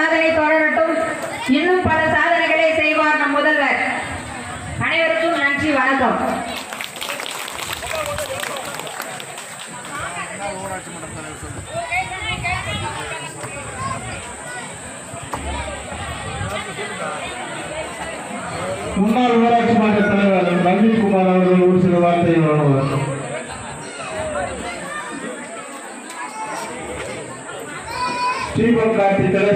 சாதனை தொடரட்டும். இன்னும் பல சாதனைகளை செய்வார் நம் முதல்வர். அனைவருக்கும் நன்றி வணக்கம். ஊராட்சி மன்ற முன்னாள் ஊராட்சி மன்ற தலைவர் ரஞ்சித் குமார் அவர்கள் ஒரு சில வார்த்தையை வழங்குவார் ஸ்ரீபம் கார்த்தி தலை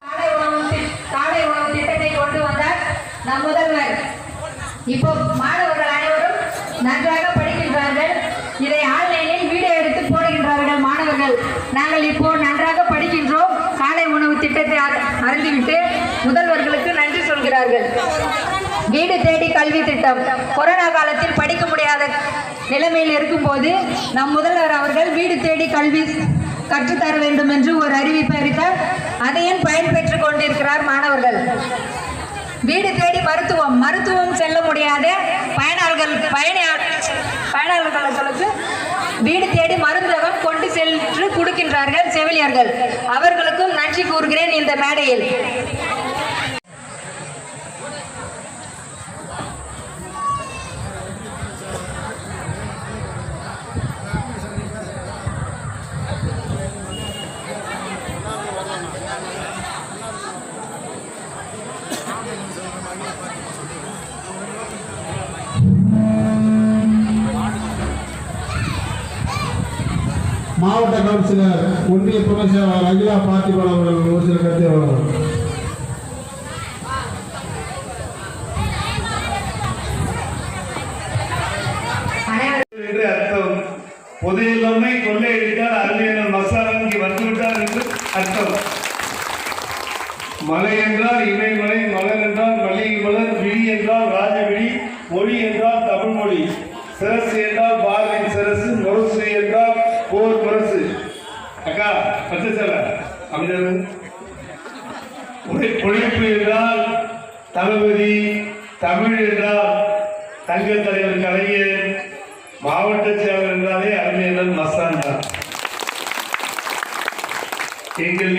காலை உணவு தி- காலை உணவு திட்டத்தை கொண்டு வந்தார் நம் முதல்வர் இப்போ மாணவர்கள் அனைவரும் நன்றாக படிக்கின்றார்கள் இதை ஆன்லைனில் வீடியோ எடுத்து போடுகின்றார்கள் மாணவர்கள் நாங்கள் இப்போ நன்றாக படிக்கின்றோம் காலை உணவு திட்டத்தை அரு- அருந்திவிட்டு முதல்வர்களுக்கு நன்றி சொல்கிறார்கள் வீடு தேடி கல்வி திட்டம். கொரோனா காலத்தில் படிக்க முடியாத நிலைமையில் இருக்கும்போது நம் முதல்வர் அவர்கள் வீடு தேடி கல்வி கற்றுத்தர வேண்டும் என்று ஒரு அறிவிப்பை அறிவித்தார் அதையும் பயன்பெற்றுக் கொண்டிருக்கிறார் மாணவர்கள்? வீடு தேடி மருத்துவம். மருத்துவம் செல்ல முடியாத பயனாளர்கள் பயணி பயனாளர்களுக்கு வீடு தேடி மருந்தகம் கொண்டு சென்று கொடுக்கின்றார்கள் செவிலியர்கள். அவர்களுக்கும் நன்றி கூறுகிறேன் இந்த மேடையில். மாவட்ட கவுன்சிலர் ஒன்றிய துணை செயலாளர் அகிலா பார்த்திபன் அவர்கள் ஒரு சில கருத்தை வழங்குவார் அர்த்தம். பொது எல்லாமே கொள்ளையடித்தால் அருமையான மசாலாங்கி வந்துவிட்டார் என்று அர்த்தம். மலை என்றால் இமயமலை மலர் என்றால் மல்லிகை மலர் விழி என்றால் ராஜவிழி மொழி என்றால் தமிழ் மொழி சிரசு என்றால் உழைப்பு என்றால் தளபதி தமிழ் என்றால் தங்க தலைவர் கலைஞர் மாவட்ட செயலர் என்றாலே அறிஞர் மசான் தான் எங்கள்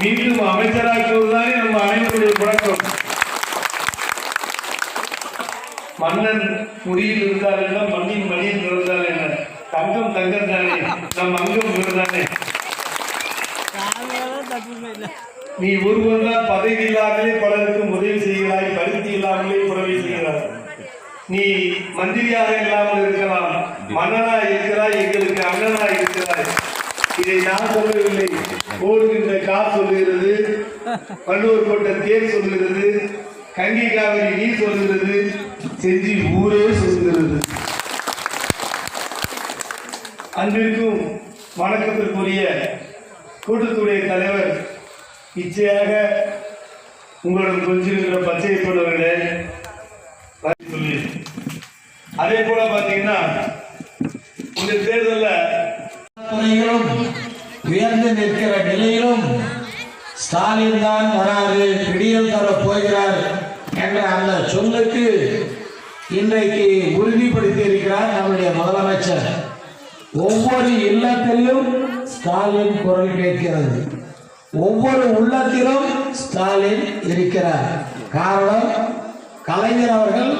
மீண்டும் அமைச்சராக்குவதுதானே நம்ம அனைவருடைய புழக்கம். மன்னன் முடியில் இருந்தால் என்ன மண்ணின் மணியில் இருந்தால் என்ன? தங்கம் தங்கம் தானே நம் அங்கம் இருந்தானே நீ ஒருவர் தான் பதவி இல்லாமலே பலருக்கும் உதவி செய்கிறாய் பருத்தி இல்லாமலே புறவி செய்கிறாய். நீ மந்திரியாக இல்லாமல் இருக்கலாம். மன்னனா இருக்கிறாய் எங்களுக்கு அண்ணனா இருக்கிறாய். இதை நான் சொல்லவில்லை. ஓடுகின்ற கா சொல்லுகிறது வள்ளுவர் கோட்டை தேர் சொல்லுகிறது கங்கை காவிரி நீ சொல்லுகிறது செஞ்சி ஊரே சொல்லுகிறது. அன்பிற்கும் வணக்கத்திற்குரிய கூட்டத்துடைய தலைவர் இச்சையாக உங்களிடம் கொஞ்சிருக்கிற பச்சை போன்றவர்களே சொல்லி அதே போல பாத்தீங்கன்னா இந்த தேர்தலில் உயர்ந்து நிற்கிற நிலையிலும் ஸ்டாலின் தான் வராது பிடியல் தர போகிறார் என்ற அந்த சொல்லுக்கு இன்றைக்கு உறுதிப்படுத்தி இருக்கிறார் நம்முடைய முதலமைச்சர். ஒவ்வொரு இல்லத்திலும் ஸ்டாலின் குரல் கேட்கிறது. ஒவ்வொரு உள்ளத்திலும் ஸ்டாலின் இருக்கிறார். காரணம் கலைஞர் அவர்கள்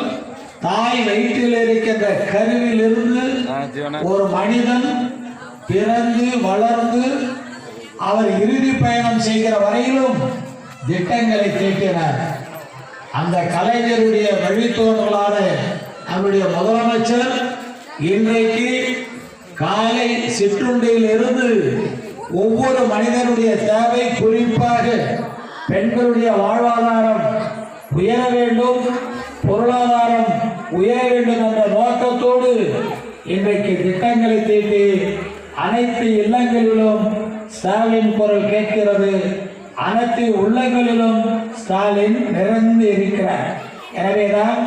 தாய் வயிற்றில் இருக்கின்ற கருவிலிருந்து ஒரு மனிதன் பிறந்து வளர்ந்து அவர் இறுதி பயணம் செய்கிற வரையிலும் திட்டங்களை தீட்டினார். அந்த கலைஞருடைய வழித்தோன்றலான நம்முடைய முதலமைச்சர் இன்றைக்கு காலை சிற்றுண்டியில் இருந்து ஒவ்வொரு மனிதனுடைய தேவை குறிப்பாக பெண்களுடைய வாழ்வாதாரம் உயர வேண்டும் பொருளாதாரம் உயர வேண்டும் என்ற நோக்கத்தோடு இன்றைக்கு திட்டங்களை தீட்டி அனைத்து இல்லங்களிலும் ஸ்டாலின் குரல் கேட்கிறது. அனைத்து உள்ளங்களிலும் ஸ்டாலின் நிறைந்து இருக்கிறார். எனவேதான்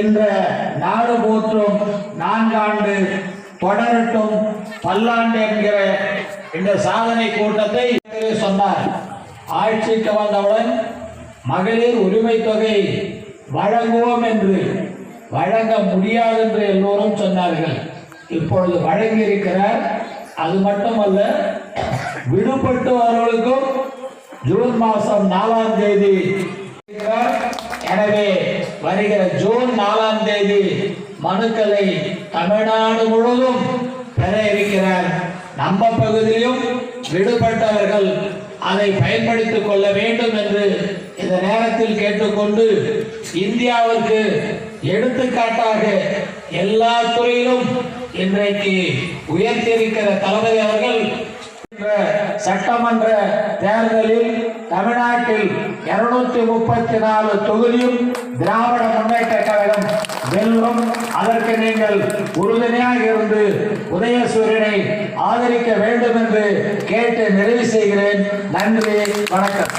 என்ற நாடு போற்றும் நான்காண்டு தொடரட்டும் பல்லாண்டு என்கிற இந்த சாதனை கூட்டத்தை சொன்னார். ஆட்சிக்கு வந்தவுடன் மகளிர் உரிமை தொகை வழங்குவோம் என்று வழங்க முடியாது என்று எல்லோரும் சொன்னார்கள். இப்பொழுது வழங்கியிருக்கிறார் அது மட்டுமல்ல விடுபட்டவர்களுக்கும் ஜூன் மாதம் நாலாம் தேதி எனவே வருகிற ஜூன் நாலாம் தேதி மனுக்களை தமிழ்நாடு முழுவதும் பெற இருக்கிறார். நம்ம பகுதியிலும் விடுபட்டவர்கள் அதை பயன்படுத்திக் கொள்ள வேண்டும் என்று இந்த நேரத்தில் கேட்டுக்கொண்டு இந்தியாவிற்கு எடுத்துக்காட்டாக எல்லா துறையிலும் இன்றைக்கு உயர்த்தியிருக்கிற தளபதி அவர்கள் சட்டமன்ற தேர்தலில் தமிழ்நாட்டில் இருநூத்தி முப்பத்தி நாலு தொகுதியும் திராவிட முன்னேற்ற கழகம் வெல்லும் அதற்கு நீங்கள் உறுதுணையாக இருந்து உதயசூரியனை ஆதரிக்க வேண்டும் என்று கேட்டு நிறைவு செய்கிறேன். நன்றி வணக்கம்.